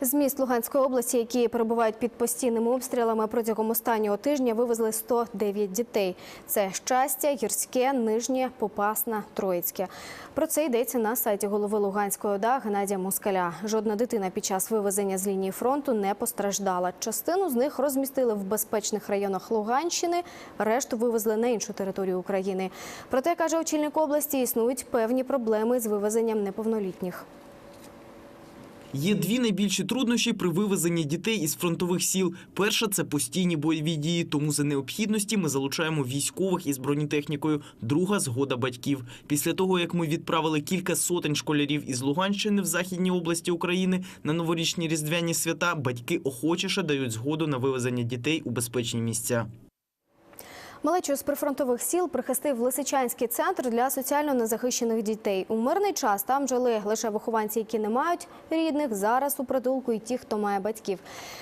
З міст Луганської області, які перебувають під постійними обстрілами протягом останнього тижня, вивезли 109 дітей. Це щастя, гірське, нижнє, попасна, троїцьке. Про це йдеться на сайті голови Луганської ОДА Геннадія Москаля. Жодна дитина під час вивезення з лінії фронту не постраждала. Частину з них розмістили в безпечних районах Луганщини, решту вивезли на іншу територію України. Проте каже очільник області, існують певні проблеми з вивезенням неповнолітніх. Є дві найбільші труднощі при вивезенні дітей із фронтових сіл. Перша це постійні бойові дії, тому за необхідності ми залучаємо військових із бронетехнікою. Друга згода батьків. Після того як ми відправили кілька сотень школярів із Луганщини в західній області України на новорічні різдвяні свята, батьки охочіше дають згоду на вивезення дітей у безпечні місця. Малечу з прифронтових сіл прихистив Лисичанський центр для соціально незахищених дітей. У мирний час там жили лише вихованці, які не мають рідних. Зараз у притулку і ті, хто має батьків.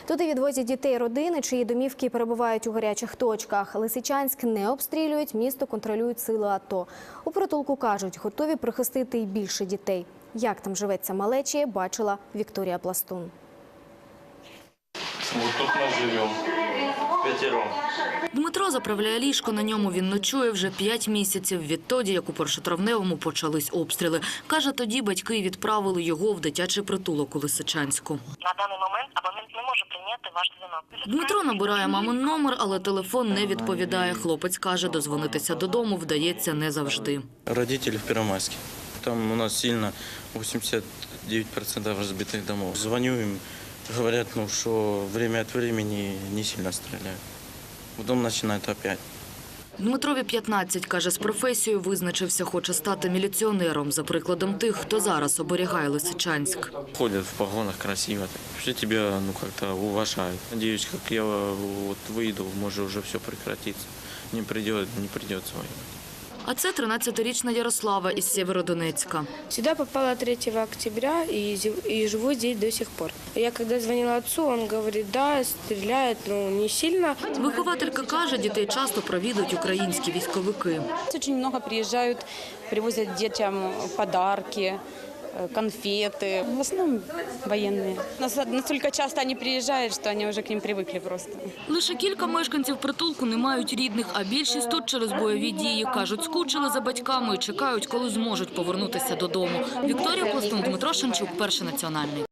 Туди відвозять дітей родини, чиї домівки перебувають у гарячих точках. Лисичанськ не обстрілюють, місто контролюють сили АТО. У притулку кажуть, готові прихистити і більше дітей. Як там живеться малечі, бачила Вікторія Пластун. Вот тут мы живем. Пятером. Дмитро заправляє ліжко. На ньому він ночує вже п'ять місяців відтоді, як у першотравневому почались обстріли. Каже, тоді батьки відправили його в дитячий притулок у Лисичанську. На даний момент абонент не може прийняти ваш дзвінок. Дмитро набирає мамин номер, але телефон не відповідає. Хлопець каже, дозвонитися додому вдається не завжди. Родители в Первомайске. Там у нас сильно 89% разбитых домов. Звоню им, говорят, ну, что время от времени не сильно стреляют. Потом начинают опять. Дмитрові 15, каже, з професією визначився, хоче стати міліціонером, за прикладом тих, хто зараз оберігає Лисичанськ. Ходят в погонах красиво. Все тебя, ну, как-то уважают. Надеюсь, как я вот выйду, может уже все прекратится. Не придет, не придется воевать. А це 13-річна Ярослава із Сєвєродонецька. Сюда попала 3 октября і, і и живу тут до сих пор. Я коли дзвонила отцу, он говорить, да, стріляють, ну не сильно. Вихователька каже, дітей часто провідують українські військовики. Очень много приїжджають, привозять дітям подарки, конфеты. В основном военные. Нас- Настолько часто они приезжают, что они уже к ним привыкли просто. Лише кілька мешканців притулку не мають рідних, а більшість тут через бойові дії. Кажуть, скучили за батьками і чекають, коли зможуть повернутися додому. Вікторія Пластун, Дмитро Шанчук, перший національний.